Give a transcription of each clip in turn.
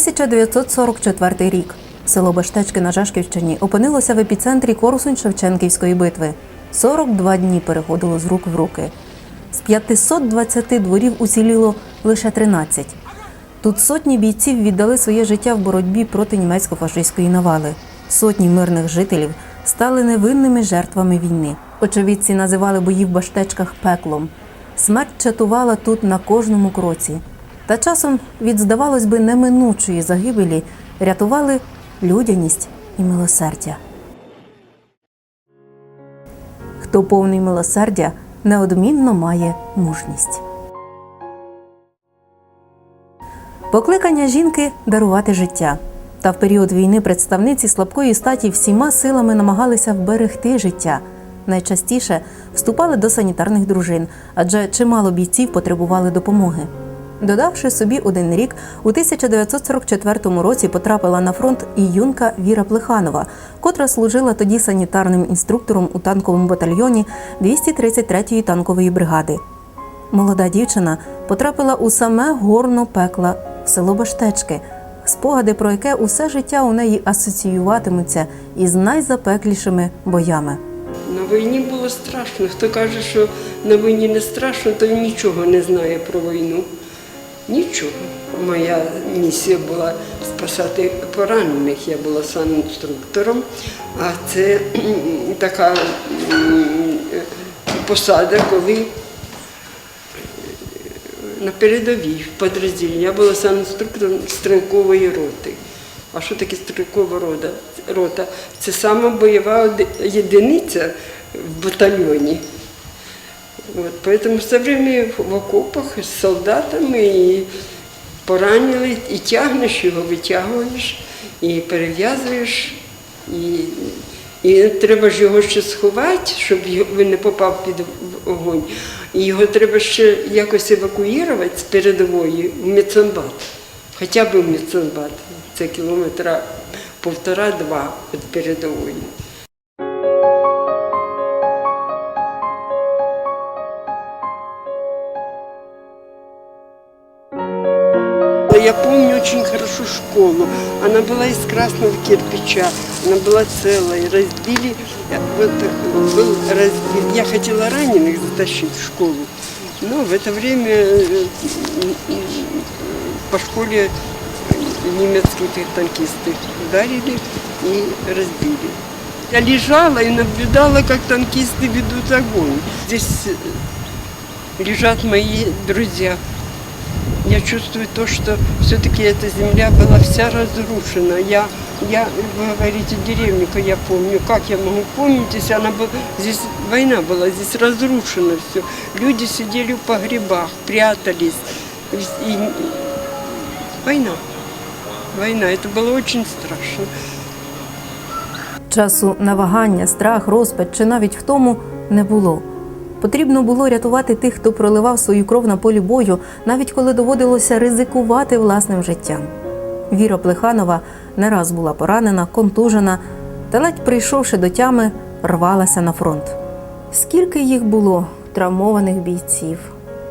1944 рік. Село Бештечки на Жашківщині опинилося в епіцентрі Корсунь-Шевченківської битви. 42 дні переходило з рук в руки. З 520 дворів уціліло лише 13. Тут сотні бійців віддали своє життя в боротьбі проти німецько-фашистської навали. Сотні мирних жителів стали невинними жертвами війни. Очевидці називали бої в баштечках пеклом. Смерть чатувала тут на кожному кроці. Та часом від, здавалось би, неминучої загибелі рятували людяність і милосердя. Хто повний милосердя, неодмінно має мужність. Покликання жінки дарувати життя. Та в період війни представниці слабкої статі всіма силами намагалися вберегти життя. Найчастіше вступали до санітарних дружин, адже чимало бійців потребували допомоги. Додавши собі один рік, у 1944 році потрапила на фронт і юнка Віра Плеханова, котра служила тоді санітарним інструктором у танковому батальйоні 233-ї танкової бригади. Молода дівчина потрапила у саме горно пекла село Баштечки, спогади про яке усе життя у неї асоціюватимуться із найзапеклішими боями. На війні було страшно. Хто каже, що на війні не страшно, то нічого не знає про війну. Нічого. Моя місія була спасати поранених. Я була санінструктором, а це така посада, коли на передовій в підрозділі. Я була санінструктором стрілкової роти. А що таке стрілкова рота? рота? Це сама бойова єдиниця в батальйоні. От, поэтому все время в окопах з солдатами і поранили, і тягнеш його, витягуєш, і перев'язуєш. І, і треба ж його ще сховати, щоб він не попав під огонь. І його треба ще якось евакуювати з передової в Меценбат. Хоча б в Меценбат. Це кілометра півтора-два від передової. Я помню очень хорошо школу. Она была из красного кирпича, она была целая. Разбили, э, вот э, был разбит. Я хотела раненых затащить в школу, но в это время э, по школе немецкие танкисты ударили и разбили. Я лежала и наблюдала, как танкисты ведут огонь. Здесь лежат мои друзья. Я чувствую то, что все-таки эта земля была вся разрушена. Я, я, вы говорите, деревника я помню. Как я могу помнить, если она была, здесь война была, здесь разрушено все. Люди сидели в погребах, прятались. И, война. Война. Это было очень страшно. Часу на вагання, страх, розпач чи навіть втому не було. Потрібно було рятувати тих, хто проливав свою кров на полі бою, навіть коли доводилося ризикувати власним життям. Віра Плеханова не раз була поранена, контужена, та ледь прийшовши до тями, рвалася на фронт. Скільки їх було травмованих бійців?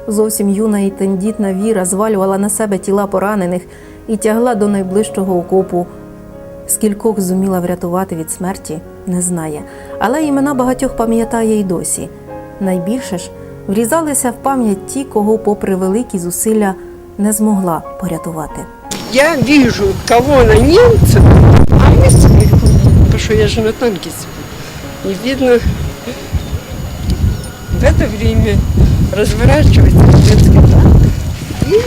Зовсім юна і тендітна Віра звалювала на себе тіла поранених і тягла до найближчого окопу Скількох зуміла врятувати від смерті, не знає, але імена багатьох пам'ятає й досі. Найбільше ж врізалися в пам'ять ті, кого, попри великі зусилля, не змогла порятувати. Я вижу колонна немцев, а мы сверху, потому что я же на танке сижу. И видно, в это время разворачивается немецкий танк. И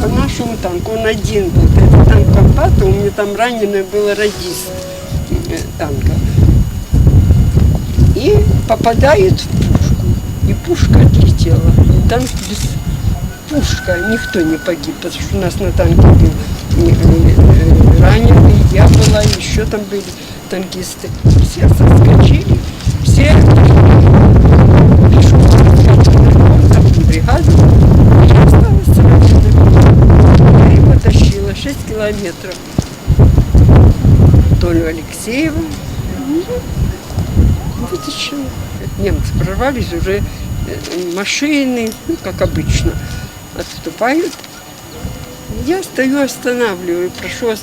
по нашему танку, он один был, это танк комбата, у меня там раненый был радист э, танка. И попадает в пушку, и пушка отлетела. Танк без пушка, никто не погиб, потому что у нас на танке был не- э, раненый, я была, еще там были танкисты. Все соскочили, все там бригаду, я осталась раненой. И потащила 6 километров. Толю Алексеева. Вытащила. Немцы прорвались уже э, машины, ну, как обычно, отступают. Я стою, останавливаю, прошу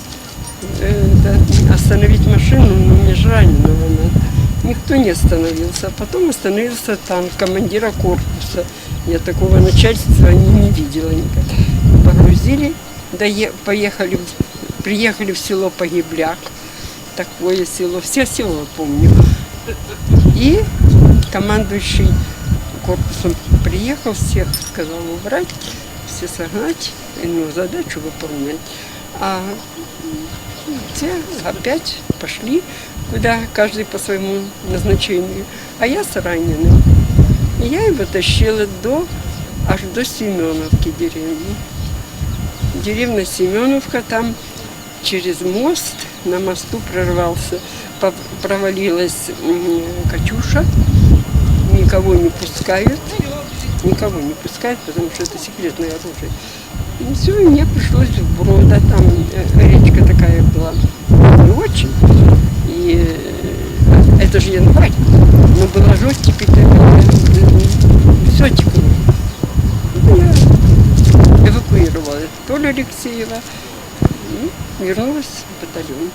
э, остановить машину, но мне же раненого надо. Никто не остановился. А потом остановился танк командира корпуса. Я такого начальства не, видела никогда. Погрузили, поехали, приехали в село Погибляк. Такое село, все село помню. И командующий корпусом приехал, всех сказал убрать, все согнать, ну, задачу выполнять. А те опять пошли, куда каждый по своему назначению. А я с раненым. И я его тащила до, аж до Семеновки деревни. Деревня Семеновка, там через мост, на мосту прорвался, провалилась Катюша, никого не пускают, никого не пускают, потому что это секретное оружие. И все, и мне пришлось в Брода, там э, речка такая была, не очень. И э, это же январь, но было жестик, все текло. Я эвакуировала Толю Алексеева и вернулась в батальон.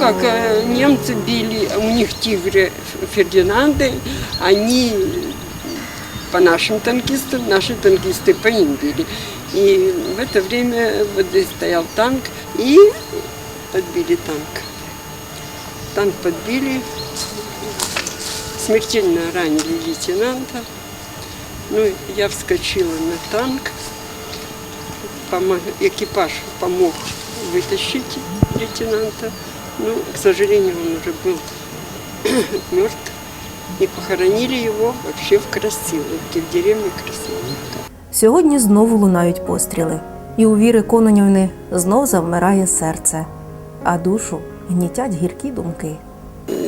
Как, э, немцы били, у них тигры Фердинанды, они по нашим танкистам, наши танкисты по ним били. И в это время вот здесь стоял танк, и подбили танк. Танк подбили, смертельно ранили лейтенанта. Ну, я вскочила на танк, Помо- экипаж помог вытащить лейтенанта. Ну, к сожалению, он уже был мертв. И похоронили его вообще в Красиловке, в деревне Красиловка. Сьогодні знову лунають постріли, і у Віри Кононівни знов завмирає серце, а душу гнітять гіркі думки.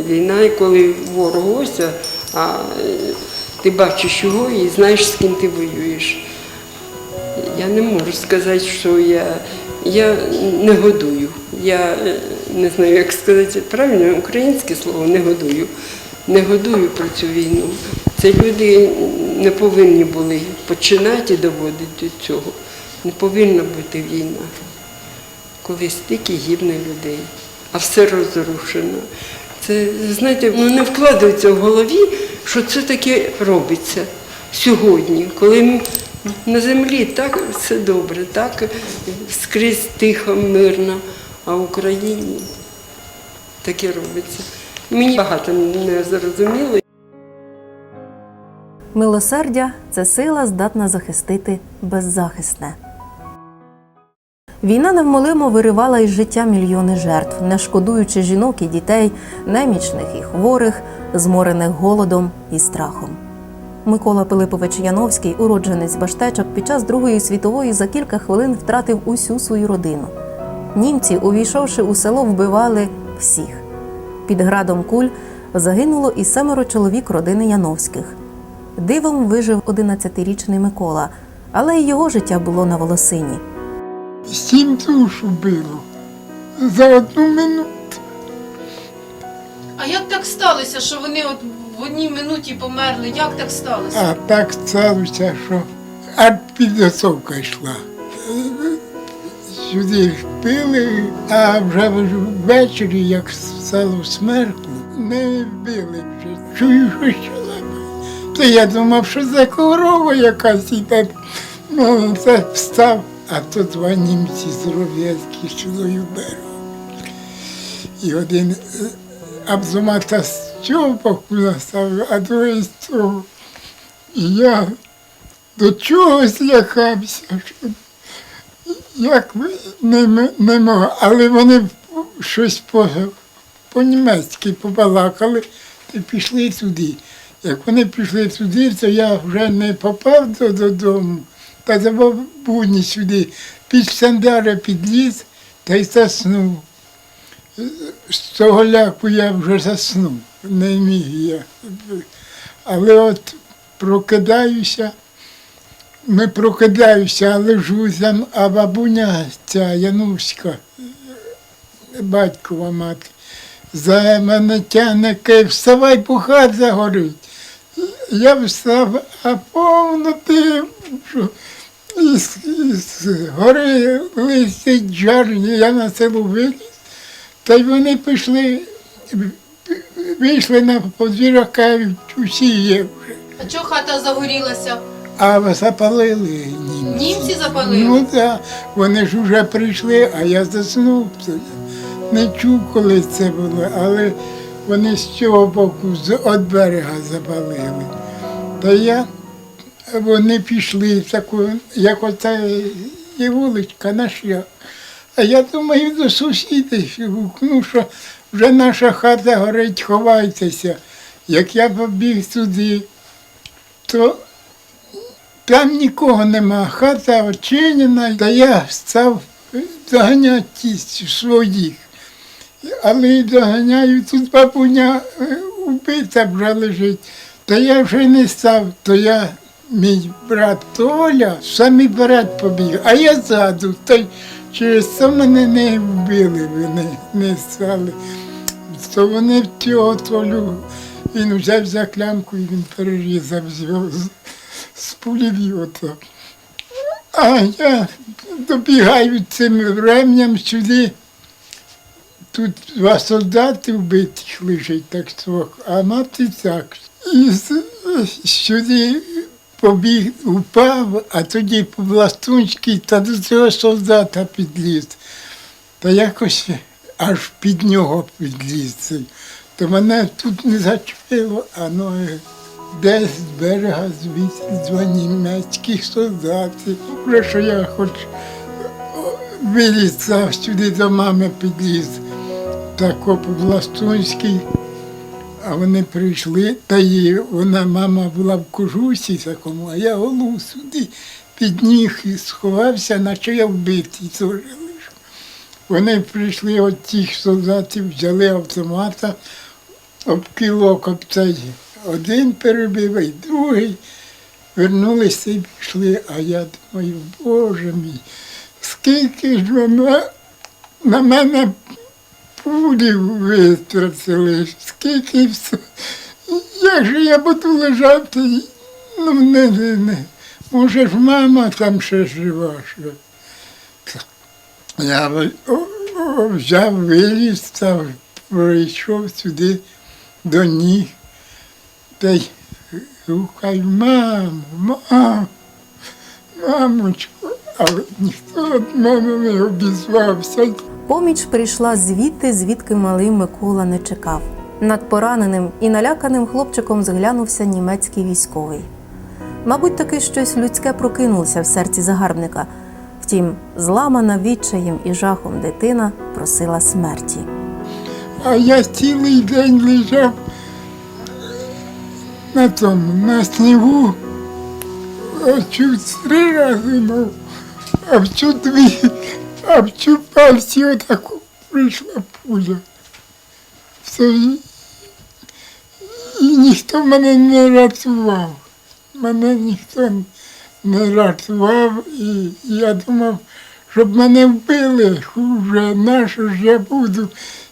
Війна, коли ворог ось, а- а е, ти бачиш його і знаєш, з ким ти воюєш. Я не можу сказати, що я, я не годую. Я е, не знаю, як сказати правильно, українське слово не годую. Не годую про цю війну. Це люди не повинні були починати доводити до цього. Не повинна бути війна коли стільки гибне людей, а все розрушено. Це, знаєте, ну не вкладається в голові, що це таке робиться сьогодні, коли на землі так все добре, так скрізь тихо, мирно, а в Україні таке робиться. Мені багато не зрозуміло. Милосердя це сила, здатна захистити беззахисне. Війна невмолимо виривала із життя мільйони жертв, не шкодуючи жінок і дітей, немічних і хворих, зморених голодом і страхом. Микола Пилипович Яновський, уродженець Баштечок, під час Другої світової за кілька хвилин втратив усю свою родину. Німці, увійшовши у село, вбивали всіх. Під градом куль загинуло і семеро чоловік родини Яновських. Дивом вижив 11-річний Микола, але й його життя було на волосині. Сім душ убило за одну минуту. А як так сталося, що вони от в одній минуті померли? Як так сталося? А так сталося, що артпідготовка йшла. Сюди пили, а вже ввечері, як стало смертно, не вбили вже. Чую, що чоловік. То я думав, що це корова якась іде. Ну, це встав, а то два німці здоров'язкі чолою беру. І один е, автомата з цього боку наставив, а другий з того. І я до чого злякався, що як не, не мог, але вони щось по, по-німецьки побалакали і пішли туди. Як вони пішли туди, то я вже не попав додому, та за бабуні сюди під сандари підліз та й заснув. З того ляку я вже заснув, не міг я. Але от прокидаюся, не прокидаюся, а лежу, а бабуня ця Януська, батькова мати, за мене тягне, каже, вставай, бо хата горить. Я встав, а повно ти, із, із гори листить жарні, я на село виліз, та й вони пішли, вийшли на подвір'я, кажуть, усі є вже. А чого хата загорілася? А запалили німці. Німці запалили? Ну так, вони ж вже прийшли, а я заснув. Не чув, коли це було, але вони з цього боку, з від берега запалили. Та я, вони пішли таку, як оця є вуличка наша. А я думаю, до сусідів гукну, що вже наша хата горить, ховайтеся. Як я побіг туди, то там нікого нема, хата очинена, та я став доганяти ті своїх. Але доганяю, тут бабуня е, убита вже лежить. Та я вже не став, то я, мій брат Толя, самий брат побіг, а я ззаду, та через це мене не вбили, вони не стали. То вони в цього Толю, він взяв за клямку і він перерізав його з, пулемета. А я добігаю цим ремням сюди. Тут два солдати вбитих лежить так свого, а мати так. І сюди побіг, упав, а тоді по Властунській та до цього солдата підліз. Та якось аж під нього підліз. То мене тут не зачепило, а ноги десь з берега звідси німецьких солдати. Вже що я хоч виліз сюди до мами підліз. Так по Властунській, а вони прийшли, та її, вона, мама була в кожусі такому, а я голову сюди під ніг і сховався, наче я вбитий теж. Вони прийшли от тих солдатів, взяли автомата, об кілок об один перебив, і другий. Вернулися і пішли, а я думаю, боже мій, скільки ж мене, на мене пулі витратили, скільки все. Як же я буду лежати? Ну, не, не, не. Може ж мама там ще жива. Що. Я взяв, виліз, прийшов сюди до ніг. Та й гукаю, мамо, мамо, мамочко, але ніхто від мене не обізвався. Поміч прийшла звідти, звідки малий Микола не чекав. Над пораненим і наляканим хлопчиком зглянувся німецький військовий. Мабуть, таки щось людське прокинулося в серці загарбника. Втім, зламана відчаєм і жахом дитина просила смерті. А я цілий день лежав на тому, на снігу, чуть три рази мав, а в цю дві, а в пальці отаку прийшла пуля. Все, і, і ніхто мене не рятував. Мене ніхто не рятував, і я думав, щоб мене вбили, вже на що ж я буду,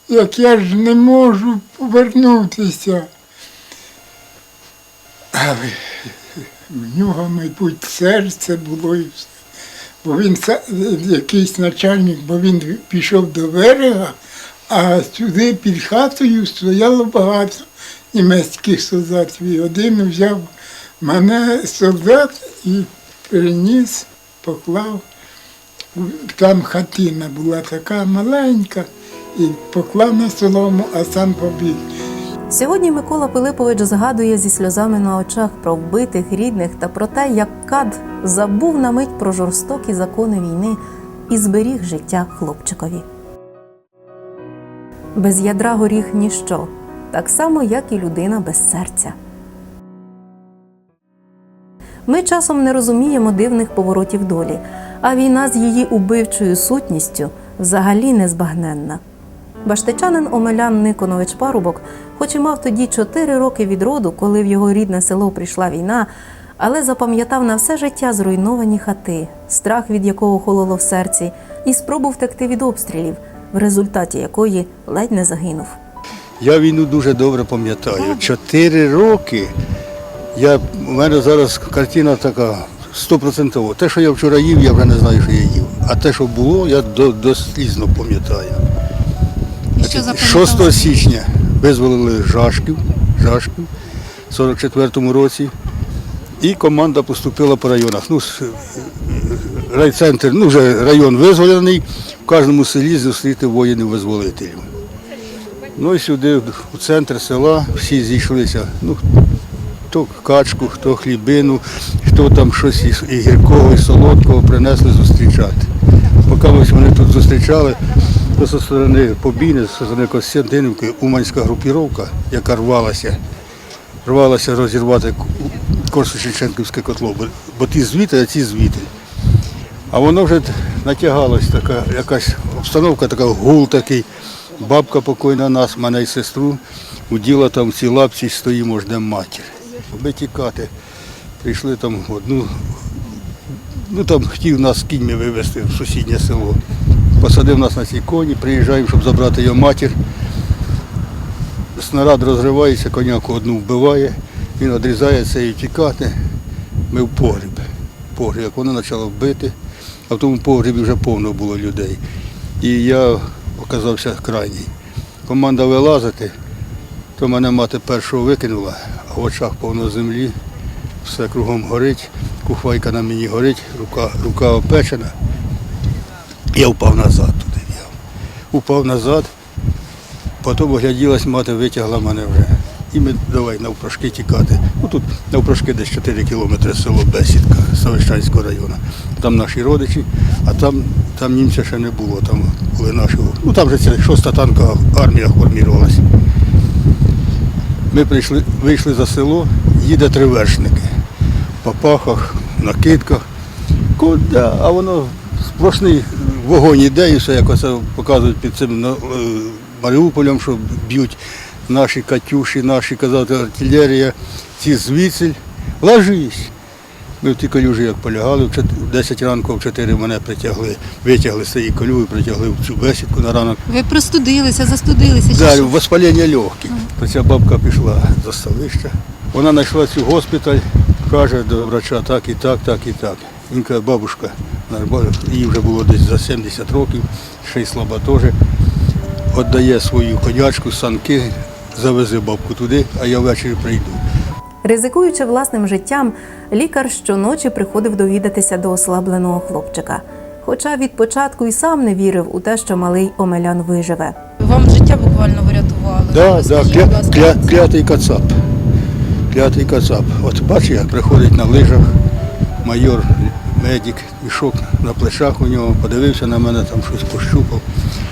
як я ж не можу повернутися. Але в нього, мабуть, серце було і все. Бо він якийсь начальник, бо він пішов до берега, а сюди під хатою стояло багато німецьких солдатів. І один взяв мене солдат і переніс, поклав. Там хатина була така маленька, і поклав на солому, а сам побіг. Сьогодні Микола Пилипович згадує зі сльозами на очах про вбитих рідних та про те, як кад забув на мить про жорстокі закони війни і зберіг життя хлопчикові. Без ядра горіх ніщо, так само, як і людина без серця. Ми часом не розуміємо дивних поворотів долі, а війна з її убивчою сутністю взагалі незбагненна. Баштичанин Омелян Никонович Парубок, хоч і мав тоді чотири роки від роду, коли в його рідне село прийшла війна, але запам'ятав на все життя зруйновані хати, страх від якого хололо в серці, і спробу втекти від обстрілів, в результаті якої ледь не загинув. Я війну дуже добре пам'ятаю. Чотири роки. Я, у мене зараз картина така стопроцентова. Те, що я вчора їв, я вже не знаю, що я їв. А те, що було, я до, дослізно пам'ятаю. І що 6 січня визволили Жашків, Жашків в 44-му році. І команда поступила по районах. Ну, райцентр, ну вже район визволений, в кожному селі зустріти воїнів-визволителів. Ну і сюди, у центр села, всі зійшлися. Ну, хто качку, хто хлібину, хто там щось і гіркого, і солодкого принесли зустрічати. Поки ось вони тут зустрічали, то зі сторони Побіни, зі сторони Костянтинівки, Уманська групіровка, яка рвалася, рвалася розірвати Корсу-Шевченківське котло, бо, ті звіти, а ці звіти. А воно вже натягалось, така якась обстановка, така гул такий. Бабка покойна нас, мене і сестру, уділа там в цій лапці стоїмо, ждемо матір. Ми тікати. Прийшли там одну, ну там хотів нас кіньми вивезти в сусіднє село. Посадив нас на цій коні, приїжджаємо, щоб забрати його матір. Снаряд розривається, коняку одну вбиває, він відрізає це і тікати. Ми в погріб. Погріб, як воно почало бити, а в тому погрібі вже повно було людей. І я оказався крайній. Команда вилазити, то мене мати першого викинула, а в очах повно землі, все кругом горить, кухвайка на мені горить, рука, рука опечена. Я впав назад туди. Я упав назад, потім огляділась, мати витягла мене вже. І ми давай навпрошки тікати. Ну тут навпрошки десь 4 кілометри село Бесідка Савищанського району. Там наші родичі, а там, там німця ще не було, там були наші. Ну там же ця шоста танкова армія формувалася. Ми прийшли, вийшли за село, їде тривершники. По пахах, накидках. Куди? А воно сплошний вогонь іде і все, як оце показують під цим е, Маріуполем, що б'ють наші Катюші, наші казати, артилерія, ці звідсіль. Ложись. Ми в ті калюжі як полягали, в 10 ранку в 4 мене притягли, витягли з цієї калюги, притягли в цю бесідку на ранок. Ви простудилися, застудилися. Далі, що? воспалення легких. То ця бабка пішла за столище. Вона знайшла цю госпіталь, каже до врача так і так, так і так. Він каже, бабушка, їй вже було десь за 70 років, ще й слаба теж. Віддає свою конячку, санки, завези бабку туди, а я ввечері прийду. Ризикуючи власним життям, лікар щоночі приходив довідатися до ослабленого хлопчика. Хоча від початку і сам не вірив у те, що малий Омелян виживе. Вам життя буквально врятували. Да, да, кля, кля, клятий кацап. Клятий кацап. От бачиш, як приходить на лижах майор, медик, мішок на плечах у нього, подивився на мене, там щось пощупав.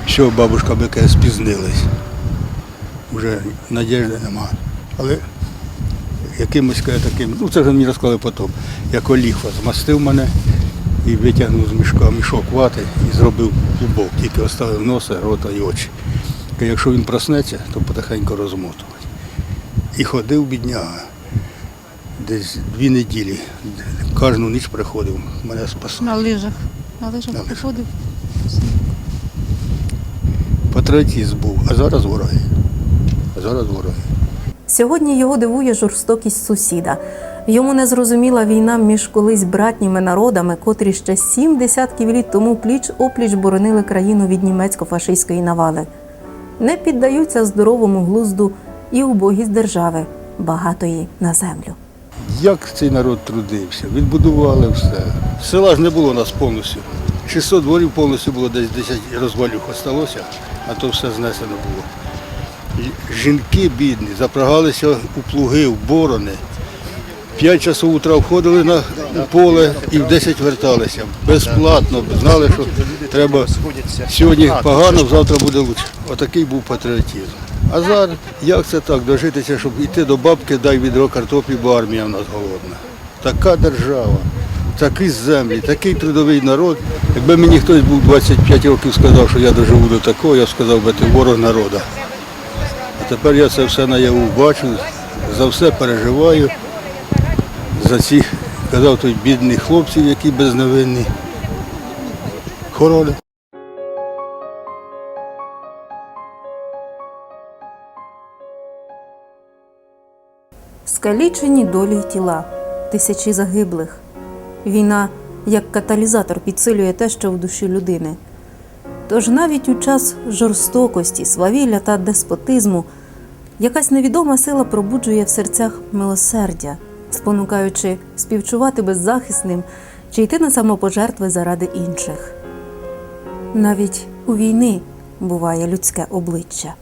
Все, бабушка бики спізнились. Вже надіжди нема. Але якимось таким, ну це вже мені розказали потім, як оліхва змастив мене і витягнув з мішка мішок вати і зробив клубок, тільки оставив носа, рота і очі. Якщо він проснеться, то потихеньку розмотувати. І ходив бідняга. Десь дві неділі. Кожну ніч приходив, мене спасав. На лижах. На лижах На лижах. приходив. Патріотизм був, а зараз ворог. А зараз ворог. Сьогодні його дивує жорстокість сусіда. Йому не зрозуміла війна між колись братніми народами, котрі ще сім десятків літ тому пліч опліч боронили країну від німецько-фашистської навали. Не піддаються здоровому глузду і убогість держави, багатої на землю. Як цей народ трудився, відбудували все. Села ж не було у нас повністю. 600 дворів повністю було десь 10 розвалюх осталося, а то все знесено було. Жінки бідні, запрягалися у плуги, в борони. П'ять часов утра входили на поле і в 10 верталися. Безплатно, знали, що треба сьогодні погано, завтра буде краще. Отакий був патріотизм. А зараз як це так, дожитися, щоб йти до бабки, дай відро картоплі, бо армія в нас голодна. Така держава, такі землі, такий трудовий народ. Якби мені хтось був 25 років сказав, що я доживу до такого, я б сказав би, ти ворог народу. А тепер я це все наяву бачу, за все переживаю, за цих, казав той бідних хлопців, які безневинні. Хорони. Скалічені долі й тіла, тисячі загиблих. Війна як каталізатор підсилює те, що в душі людини. Тож навіть у час жорстокості, свавілля та деспотизму якась невідома сила пробуджує в серцях милосердя, спонукаючи співчувати беззахисним чи йти на самопожертви заради інших. Навіть у війни буває людське обличчя.